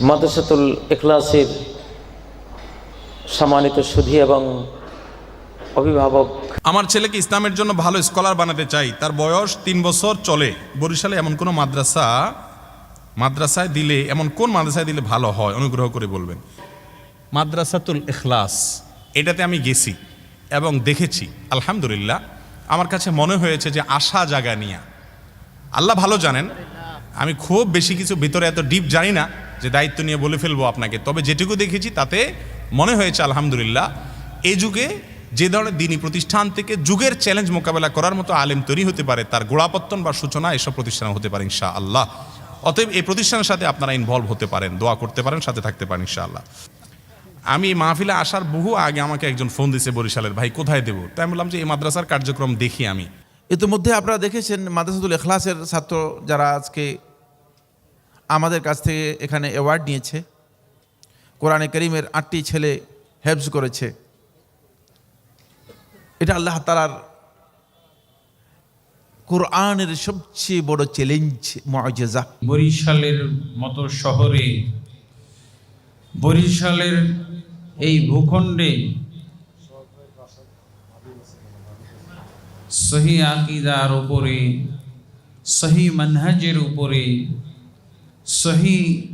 মাদ্রাসাতুল ইখলাসের সম্মানিত সুধী এবং অভিভাবক। আমার ছেলেকে ইসলামের জন্য ভালো স্কলার বানাতে চাই। তার বয়স তিন বছর চলে। বরিশালে এমন কোনো মাদ্রাসা মাদ্রাসায় দিলে এমন কোন মাদ্রাসায় দিলে ভালো হয়? অনুগ্রহ করে বলবেন। মাদ্রাসাতুল ইখলাস। এটাতে আমি গেছি এবং দেখেছি আলহামদুলিল্লাহ। আমার কাছে মনে হয়েছে যে আশা জায়গা নিয়ে আল্লাহ ভালো জানেন। আমি খুব বেশি কিছু ভিতরে এত ডিপ জানি না। যে দায়িত্ব নিয়ে বলে ফেলব আপনাকে। তবে যেটুকু দেখেছি তাতে মনে হয়েছে, আলহামদুলিল্লাহ এই যুগে যে ধরনের দিনী প্রতিষ্ঠান থেকে যুগের চ্যালেঞ্জ মোকাবেলা করার মতো আলেম তৈরি হতে পারে, তার গোড়াপত্তন বা সূচনা এসব প্রতিষ্ঠান হতে পারে ইনশা আল্লাহ অতএব এই প্রতিষ্ঠানের সাথে আপনারা ইনভলভ হতে পারেন, দোয়া করতে পারেন, সাথে থাকতে পারেন, ইনশাআল্লাহ। আমি এই মাহফিলে আসার বহু আগে আমাকে একজন ফোন দিছে বরিশালের, ভাই, কোথায় দেবো? তাই বললাম যে, এই মাদ্রাসার কার্যক্রম দেখি আমি। ইতিমধ্যে আপনারা দেখেছেন, মাদ্রাসাতুল এখলাসের ছাত্র যারা আজকে আমাদের কাছ থেকে এখানে অ্যাওয়ার্ড নিয়েছে। কোরআনে করিমের আটটি ছেলে হেফজ করেছে। এটা আল্লাহ তালার কোরআনের সবচেয়ে বড় চ্যালেঞ্জ মজেজা। বরিশালের মতো শহরে, বরিশালের এই ভূখণ্ডে সহি আকিদার উপরে, সহি মানহাজের উপরে সহি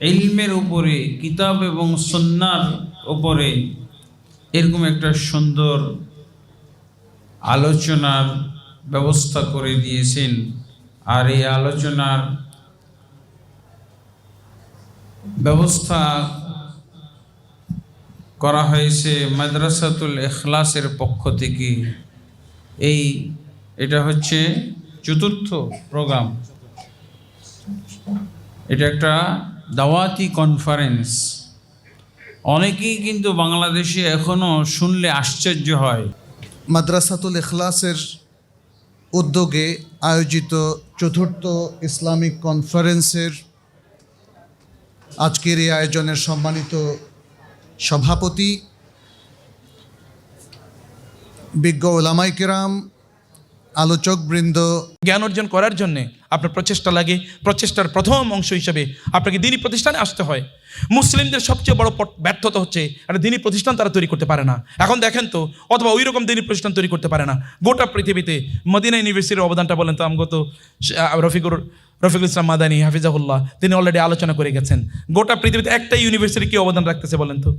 ইলমের উপরে, কিতাব এবং সন্ন্যার উপরে এরকম একটা সুন্দর আলোচনার ব্যবস্থা করে দিয়েছেন। আর এই আলোচনার ব্যবস্থা করা হয়েছে মাদ্রাসাতুল এখলাসের পক্ষ থেকে। এই, এটা হচ্ছে চতুর্থ প্রোগ্রাম। এটা একটা দাওয়াতি কনফারেন্স অনেকেই কিন্তু বাংলাদেশে এখনও শুনলে আশ্চর্য হয়। মাদ্রাসাতুল ইখলাসের উদ্যোগে আয়োজিত চতুর্থ ইসলামিক কনফারেন্সের আজকের এই আয়োজনের সম্মানিত সভাপতি বিজ্ঞ ওলামাই কেরাম আলোচকবৃন্দ। জ্ঞান অর্জন করার জন্যে আপনার প্রচেষ্টা লাগে, প্রচেষ্টার প্রথম অংশ হিসেবে আপনাকে দিনী প্রতিষ্ঠানে আসতে হয়। মুসলিমদের সবচেয়ে বড় ব্যর্থতা হচ্ছে একটা দিনী প্রতিষ্ঠান তারা তৈরি করতে পারে না। এখন দেখেন তো, অথবা ওই রকম দিনী প্রতিষ্ঠান তৈরি করতে পারে না। গোটা পৃথিবীতে মদিনা ইউনিভার্সিটির অবদানটা বলেন তো আমগত রফিকুর, রফিকুল ইসলাম মাদানী, হাফিজাহুল্লাহ, তিনি অলরেডি আলোচনা করে গেছেন। গোটা পৃথিবীতে একটা ইউনিভার্সিটি কি অবদান রাখতেছে বলেন তো?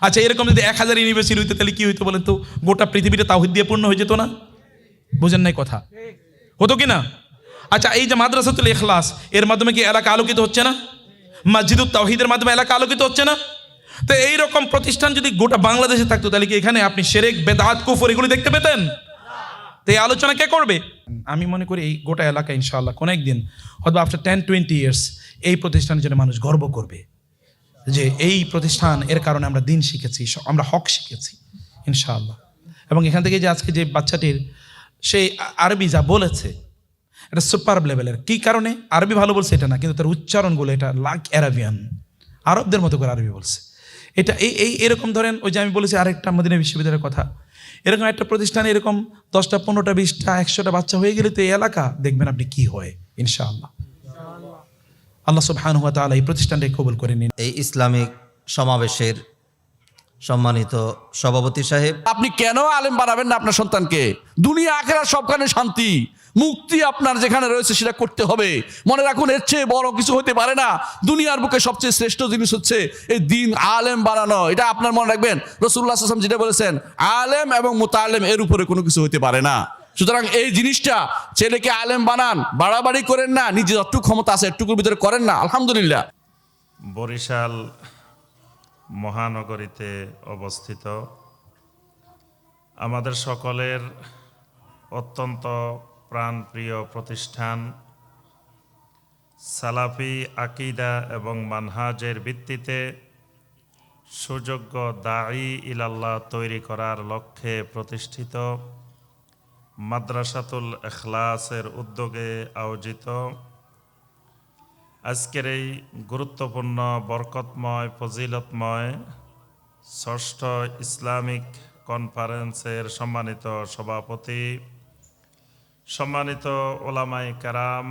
আচ্ছা এরকম যদি এক হাজার ইউনিভার্সিটি হইতো তাহলে কী হইতো বলেন তো? গোটা পৃথিবীটা তাওহিদ দিয়ে পূর্ণ হয়ে যেত না? বুঝেন নাই কথা। হতো কি না? আচ্ছা এই যে মাদ্রাসাতুল ইখলাস, এর মাধ্যমে কি এলাকা আলোকিত হচ্ছে না? মসজিদুল তাওহিদের মাধ্যমে এলাকা আলোকিত হচ্ছে না? তো এই রকম প্রতিষ্ঠান যদি গোটা বাংলাদেশে থাকতো, তাহলে কি এখানে আপনি সেরেক, বেদাত, কুফর এগুলি দেখতে পেতেন? তো এই আলোচনা কে করবে? আমি মনে করি এই গোটা এলাকা ইনশাআল্লাহ কোনো একদিন, হয়তো আফটার টেন টোয়েন্টি ইয়ার্স এই প্রতিষ্ঠানের জন্য মানুষ গর্ব করবে যে এই প্রতিষ্ঠান, এর কারণে আমরা দিন শিখেছি আমরা হক শিখেছি, ইনশাআল্লাহ। এবং এখান থেকে যে আজকে যে বাচ্চাটির সেই আরবি যা বলেছে, এটা সুপার লেভেলের কী কারণে? আরবি ভালো বলছে এটা না, কিন্তু তার উচ্চারণগুলো এটা লাক অ্যারাবিয়ান আরবদের মতো করে আরবি বলছে। এটা এই এই এরকম ধরেন, ওই যে আমি বলেছি আরেকটা মদিনা বিশ্ববিদ্যালয়ের কথা। এরকম একটা প্রতিষ্ঠানে এরকম দশটা, পনেরোটা, বিশটা, একশোটা বাচ্চা হয়ে গেলে তো এই এলাকা দেখবেন আপনি কি হয়, ইনশাআল্লাহ। আল্লাহ সুবহানাহু ওয়া তাআলা এই প্রতিষ্ঠানটাকে কবুল করে নিন। এই ইসলামিক সমাবেশের সম্মানিত সভাপতি সাহেব। আপনি কেন আলেম বানাবেন না আপনার সন্তানকে? দুনিয়া আখেরা সবখানে শান্তি। মুক্তি আপনার যেখানে রয়েছে সেটা করতে হবে। মনে রাখুন এর চেয়ে বড় কিছু হতে পারে না। দুনিয়ার বুকে সবচেয়ে শ্রেষ্ঠ জিনিস হচ্ছে এই দিন আলেম বানানো। এটা আপনার মনে রাখবেন? রসুল্লাহ আসলাম যেটা বলেছেন আলেম এবং মোতালেম এর উপরে কোনো কিছু হতে পারে না। সুতরাং এই জিনিসটা ছেলেকে আলেম বানান বাড়াবাড়ি করেন না নিজে যতটুকু ক্ষমতা আছে এটুকুর ভিতরে করেন না। আলহামদুলিল্লাহ। বরিশাল মহানগরীতে অবস্থিত। আমাদের সকলের অত্যন্ত প্রাণপ্রিয় প্রতিষ্ঠান সালাফি, আকিদা এবং মানহাজের ভিত্তিতে সুযোগ্য দায়ী ইলাল্লাহ তৈরি করার লক্ষ্যে প্রতিষ্ঠিত মাদ্রাসাতুল এখলাসের উদ্যোগে আয়োজিত আজকের এই গুরুত্বপূর্ণ বরকতময় ফজিলতময় ষষ্ঠ ইসলামিক কনফারেন্সের সম্মানিত সভাপতি সম্মানিত ওলামাই কারাম